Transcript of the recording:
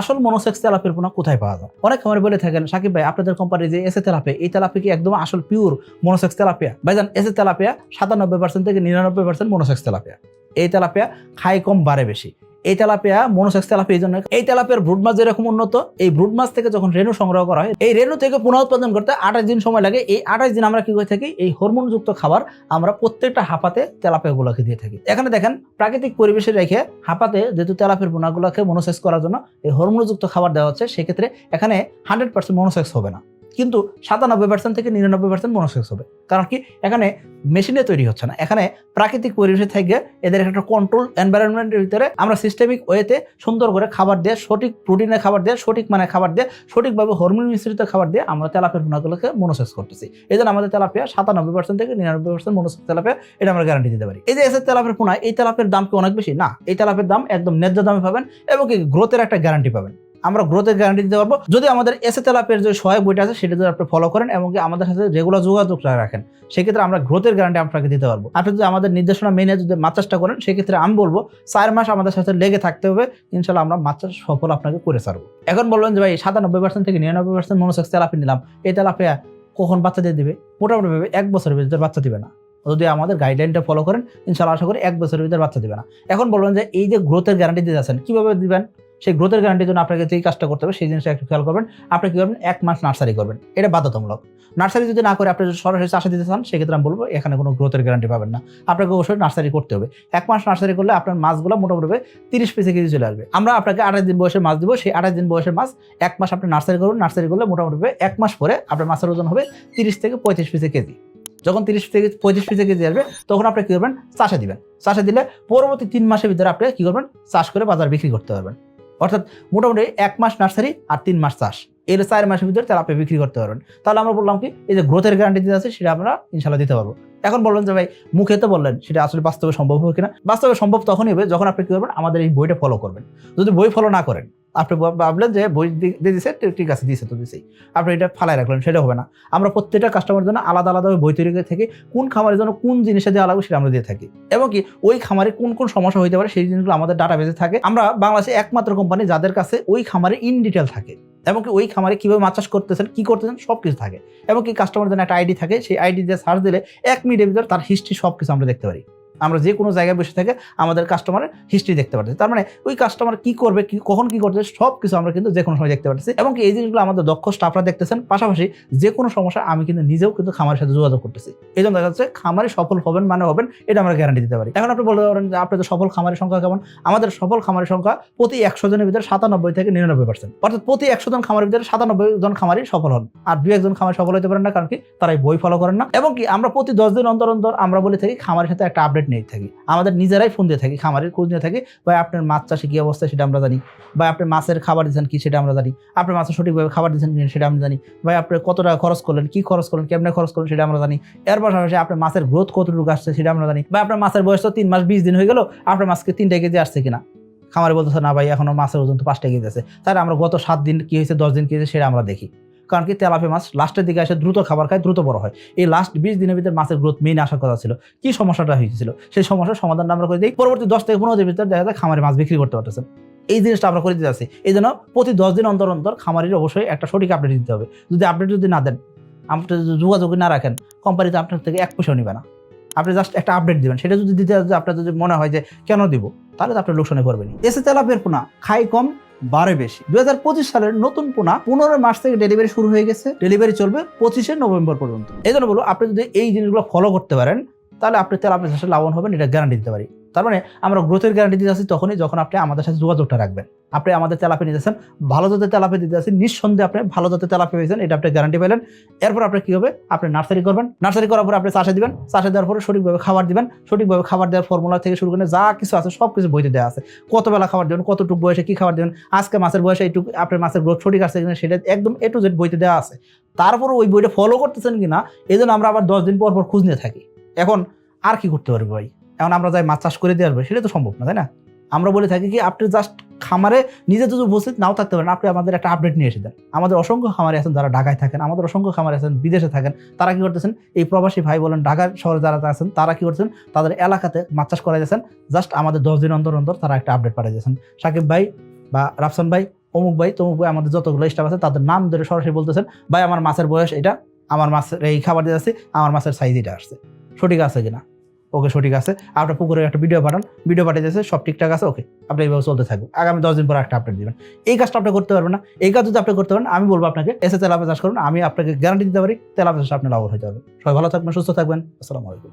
আসল মনোসেক্স তেলাপের পোনা কোথায় পাওয়া যায়? অনেক খামারে বলে থাকেন, সাকিব ভাই, আপনাদের কোম্পানি যে এসে তেলাপে, এই তেলাপে কি একদম আসল পিওর মনোসেক্স তেলাপিয়া? ভাইজান এসে তেলাপিয়া সাতানব্বই পার্সেন্ট থেকে নিরানব্বই পার্সেন্ট মনোসেক্স তেলাপিয়া। এই তেলাপিয়া খায় কম, বাড়ে বেশি। এই তেলাপিয়া মনোসেক্স তেলাপিয়া এই জন্য এই তেলাপিয়ার ব্রুড মাছ যেরকম উন্নত, এই ব্রুড মাছ থেকে যখন রেণু সংগ্রহ করা হয়, এই রেণু থেকে পুনঃ উৎপাদন করতে আঠাশ দিন সময় লাগে। এই আঠাশ দিন আমরা কি করে থাকি? এই হরমোনযুক্ত খাবার আমরা প্রত্যেকটা হাঁপাতে তেলাপিয়াগুলোকে দিয়ে থাকি। এখানে দেখেন, প্রাকৃতিক পরিবেশে রেখে হাঁপাতে যেহেতু তেলাপিয়ার পোনাগুলোকে মনোসেক্স করার জন্য এই হরমোনযুক্ত খাবার দেওয়া হচ্ছে, সেক্ষেত্রে এখানে হান্ড্রেড পার্সেন্ট মনোসেক্স হবে না। কিন্তু সাতানব্বই পার্সেন্ট থেকে নিরানব্বই পার্সেন্ট মনোসেক্স হবে। কারণ কি? এখানে মেশিনে তৈরি হচ্ছে না। এখানে প্রাকৃতিক পরিবেশে থেকে এদের একটা কন্ট্রোল এনভায়রনমেন্টের ভিতরে আমরা সিস্টেমিক ওয়েতে সুন্দর করে খাবার দিয়ে, সঠিক প্রোটিনের খাবার দিয়ে, সঠিক মানে খাবার দিয়ে, সঠিকভাবে হরমোন মিশ্রিত খাবার দিয়ে আমরা তেলাপিয়ার পোনাগুলোকে মনোসেক্স করতেছি। এই জন্য আমাদের তেলাপিয়া সাতানব্বই পার্সেন্ট থেকে নিরানব্বই পার্সেন্ট মনোসেক্স তেলাপিয়া, এটা আমরা গ্যারান্টি দিতে পারি। এই যে এসে তেলাপের পোনা এই তেলাপের দাম কি অনেক বেশি? না, এই তেলাপের দাম একদম ন্যায্য দামে পাবেন এবং গ্রোথের একটা গ্যারান্টি পাবেন। আমরা গ্রোথের গ্যারান্টি দিতে পারব। যদি আমাদের এসে তেলাপের যে সহায়ক বইটা আছে, সেটা যদি আপনি ফলো করেন এবং আমাদের সাথে রেগুলার যোগাযোগ রাখেন, সেক্ষেত্রে আমরা গ্রোথের গ্যারান্টি আপনাকে দিতে পারব। আপনি যদি আমাদের নির্দেশনা মেনে যদি মাছ চাষটা করেন, সেক্ষেত্রে আমি বলব, চার মাস আমাদের সাথে লেগে থাকতে হবে। ইনশাল্লাহ আমরা মাছ চাষ সফল আপনাকে করে ছাড়বো। এখন বলবেন যে ভাই, সাতানব্বই পার্সেন্ট থেকে নিরানব্বই পার্সেন্ট মনোসেক্স তেলাপি নিলাম। এই তেলাপিয়া কখন বাচ্চা দিয়ে দিবে? মোটামুটি ভাবে এক বছরের ভিতরে বাচ্চা দিবে না। যদি আমাদের গাইডলাইনটা ফলো করেন, ইনশাল্লাহ আশা করি এক বছরের ভিতরে বাচ্চা দিবে না। এখন বলবেন যে এই যে গ্রোথের গ্যারান্টি দিতে আছেন কীভাবে দিবেন? সেই গ্রোথের গ্যারান্টির জন্য আপনাকে যেই কাজটা করতে হবে, সেই জিনিসটা একটু খেয়াল করবেন। আপনি কী করবেন? এক মাস নার্সারি করবেন। এটা বাধ্যতামূলক। নার্সারি যদি না করে আপনি যদি সরাসরি চাষে দিতে চান, সেক্ষেত্রে আমি বলব এখানে কোনো গ্রোথের গ্যারান্টি পাবেন না। আপনাকে অবশ্যই নার্সারি করতে হবে। এক মাস নার্সারি করলে আপনার মাছগুলো মোটামুটি তিরিশ পিসে কেজি চলে আসবে। আমরা আপনাকে আঠাশ দিন বয়সের মাছ দিব। সেই আঠাশ দিন বয়সের মাছ এক মাস আপনি নার্সারি করুন। নার্সারি করলে মোটামুটি এক মাস পরে আপনার মাছের ওজন হবে তিরিশ থেকে পঁয়ত্রিশ পিসে কেজি। যখন তিরিশ থেকে পঁয়ত্রিশ পিসে কেজি আসবে, তখন আপনি কী করবেন? চাষে দিবেন। চাষে দিলে পরবর্তী তিন মাসের ভিতরে আপনি কী করবেন? চাষ করে বাজার বিক্রি করতে পারবেন। অর্থাৎ মোটামুটি এক মাস নার্সারি আর তিন মাস চাষ। এর চার মাসের ভিতরে তারা আপনি বিক্রি করতে পারবেন। তাহলে আমরা বললাম কি, এই যে গ্রোথের গ্যারান্টি দিতে আছে, সেটা আমরা ইনশাল্লাহ দিতে পারব। এখন বললেন যে ভাই, মুখে তো বললেন, সেটা আসলে বাস্তবে সম্ভব হবে কিনা? বাস্তবে সম্ভব তখনই হবে যখন আপনি কী করবেন, আমাদের এই বইটা ফলো করবেন। যদি বই ফলো না করেন আপনি ভাবলেন যে বই দিয়ে দিছে, ঠিক- আছে, দিছে তো দিছেই। আপনি এটা ফালাই রাখলেন, সেটা হবে না। আমরা প্রত্যেকটা কাস্টমারের জন্য আলাদা আলাদাভাবে বই তৈরি করে থাকি, কোন খামারের জন্য কোন জিনিসটা দেওয়া লাগবে সেটা আমরা দিয়ে থাকি। এবং কি, ওই খামারে কোন কোন সমস্যা হতে পারে সেই জিনিসগুলো আমাদের ডাটা বেজে থাকে। আমরা বাংলাদেশে একমাত্র কোম্পানি যাদের কাছে ওই খামারে ইন ডিটেল থাকে। এবং কি, ওই খামারে কীভাবে মাছ চাষ করতেছেন, কী করতেছেন সব কিছু থাকে। এবং কি কাস্টমার জন্য একটা আইডি থাকে, সেই আইডি দিয়ে সার্চ দিলে এক মিনিটের ভিতর তার হিস্ট্রি সব কিছু আমরা দেখতে পারি। আমরা যে কোনো জায়গায় বসে থেকে আমাদের কাস্টমারের হিস্ট্রি দেখতে পাচ্ছি তার মানে ওই কাস্টমার কি করবে, কি, কখন কি করতে সব কিছু আমরা কিন্তু যে কোনো সময় দেখতে পাচ্ছি এবং এই জিনিসগুলো আমাদের দক্ষ স্টাফরা দেখতেছেন। পাশাপাশি যে কোনো সমস্যা আমি কিন্তু নিজেও কিন্তু খামারের সাথে যোগাযোগ করতেছি। এই জন্য দেখা যাচ্ছে খামারে সফল হবেন মানে হবেন, এটা আমরা গ্যারান্টি দিতে পারি। এখন আপনি বলতে পারেন যে আপনাদের সফল খামারের সংখ্যা কেমন? আমাদের সফল খামারের সংখ্যা প্রতি একশো জনের ভিতরে সাতানব্বই থেকে নিরানব্বই পার্সেন্ট অর্থাৎ প্রতি একশো জন খামারের ভিতরে সাতানব্বই জন খামারই সফল হন। আর দুই একজন খামার সফল হতে পারেন না, কারণ কি তারাই বই ফলো করেন না। এবং কি আমরা প্রতি দশ দিন অন্তর অন্তর আমরা বলে থাকি খামারের সাথে একটা আপডেট নিয়ে থাকি। আমাদের নিজেরাই ফোন দিয়ে থাকি, খামারের খোঁজ নিয়ে থাকি বা আপনার মাছ চাষে কি অবস্থা সেটা আমরা জানি। বা আপনি মাছের খাবার দিচ্ছেন কি সেটা আমরা জানি। আপনি মাছের সঠিকভাবে খাবার দিচ্ছেন কি সেটা আমরা জানি। বা আপনি কত টাকা খরচ করলেন, কি খরচ করলেন, কেমনে খরচ করলেন সেটা আমরা জানি। এর পাশাপাশি আপনার মাছের গ্রোথ কতটুকু আসছে সেটা আমরা জানি। বা আপনার মাছের বয়স তো তিন মাস বিশ দিন হয়ে গেল, আপনার মাছকে তিনটা কেজি আসছে কিনা? খামারে বলতেছে, না ভাই, এখনও মাছের ওজন তো পাঁচটা কেজি আছে। তাহলে আমরা গত সাত দিন কি হয়েছে, দশ দিন কি হয়েছে সেটা আমরা দেখি। কারণ কি তেলাপি মাছ লাস্টের দিকে এসে দ্রুত খাবার খায়, দ্রুত বড় হয়। এই লাস্ট বিশ দিনের ভিতরে মাছের গ্রোথ মেইন আসার কথা ছিল। কি সমস্যাটা হয়েছিল? সেই সমস্যার সমাধানটা আমরা করে দিই। পরবর্তী দশ থেকে পনেরো দিনের ভিতরে দেখা যায় খামারে মাছ বিক্রি করতে পারতেছেন। এই জিনিসটা আমরা করে দিতে আসি এই জন্য প্রতি দশ দিন অন্তর অন্তর খামারির অবশ্যই একটা সঠিক আপডেট দিতে হবে। যদি আপডেট যদি না দেন, আপনি যদি যোগাযোগ না রাখেন কোম্পানিতে আপনার থেকে এক পয়সাও নিবে না। আপনি জাস্ট একটা আপডেট দিবেন। সেটা যদি দিতে আপনার যদি মনে হয় যে কেন দিব, তাহলে তো আপনার লোকসানে করবেন এসে তেলাপের পোনা, খাই কম বারে বেশি। দুই হাজার পঁচিশ সালের নতুন পোনা পনেরো মাস থেকে ডেলিভারি শুরু হয়ে গেছে। ডেলিভারি চলবে পঁচিশে নভেম্বর পর্যন্ত। এই জন্য বলব, আপনি যদি এই জিনিসগুলো ফলো করতে পারেন, তাহলে আপনি তেলাপের চাষে লাভবান হবেন, এটা গ্যারান্টি দিতে পারি। তার মানে আমরা গ্রোথের গ্যারান্টি দিতে আসি তখনই যখন আপনি আমাদের সাথে যোগাযোগটা রাখবেন। আপনি আমাদের তেলাপি নিতেছেন ভালো জাতের তেলাপি দিতে আসি নিঃসন্দেহে আপনি ভালো জাতের তেলাপি পেয়েছেন, এটা আপনি গ্যারান্টি পেলেন। এরপর আপনি কি হবে? আপনি নার্সারি করবেন। নার্সারি করার পর আপনি চাষে দিবেন। চাষে দেওয়ার পরে সঠিকভাবে খাবার দিবেন। সঠিকভাবে খাবার দেওয়ার ফর্মুলা থেকে শুরু করে যা কিছু আছে সব কিছু বইতে দেওয়া আছে। কত বেলা খাবার দেবেন, কতটুকু বয়সে কি খাবার দেবেন, আজকে মাছের বয়সে এইটুকু, আপনার মাছের গ্রোথ সঠিক আছে কিনা সেটা একদম এ টু জেড বইতে দেওয়া আছে। তারপরে ওই বইটা ফলো করতেছেন কিনা, এই জন্য আমরা আবার দশ দিন পর পর খুঁজ নিয়ে থাকি। এখন আর কি করতে পারব ভাই? এখন আমরা যাই মাছ চাষ করে দিয়ে আসব, সেটা তো সম্ভব না, তাই না? আমরা বলে থাকি কি, আপনি জাস্ট খামারে নিজে যদি উপস্থিত নাও থাকতে পারেন, আপনি আমাদের একটা আপডেট নিয়ে এসে দেন। আমাদের অসংখ্য খামারে আছেন যারা ঢাকায় থাকেন, আমাদের অসংখ্য খামারে আছেন, বিদেশে থাকেন, তারা কি করতেছেন, এই প্রবাসী ভাই বলেন ঢাকার শহরে যারা আছেন, তারা কি করছেন তাদের এলাকাতে মাছ চাষ করা যাচ্ছেন জাস্ট আমাদের দশ দিন অন্তর অন্তর তারা একটা আপডেট পাঠিয়ে যাচ্ছেন সাকিব ভাই বা রাফসান ভাই, অমুক ভাই, তমুক ভাই, আমাদের যতগুলো স্টাফ আছে, তাদের নাম ধরে সরাসরি বলতেছেন, ভাই, আমার মাছের বয়স এটা, আমার মাছের এই খাবার দিয়ে আছে আমার মাছের সাইজ এটা আসছে। সঠিক আছে কিনা? ওকে সঠিক আছে। আপনার পুকুরে একটা ভিডিও পাঠান। ভিডিও পাঠিয়ে দিয়েছে সব ঠিকঠাক আছে, ওকে। আপনি এইভাবে চলতে থাকবেন আগামী দশ দিন পর একটা আপডেট দেবেন। এই কাজটা আপনি করতে পারবেন না। এই কাজ যদি আপনি করতে পারেন, আমি বলব আপনাকে এসে তেলাপে চাষ করুন। আমি আপনাকে গ্যারান্টি দিতে পারি তেলাপে চাষ আপনি লাভ হতে পারবেন সবাই ভালো থাকবেন, সুস্থ থাকবেন। আসসালামু আলাইকুম।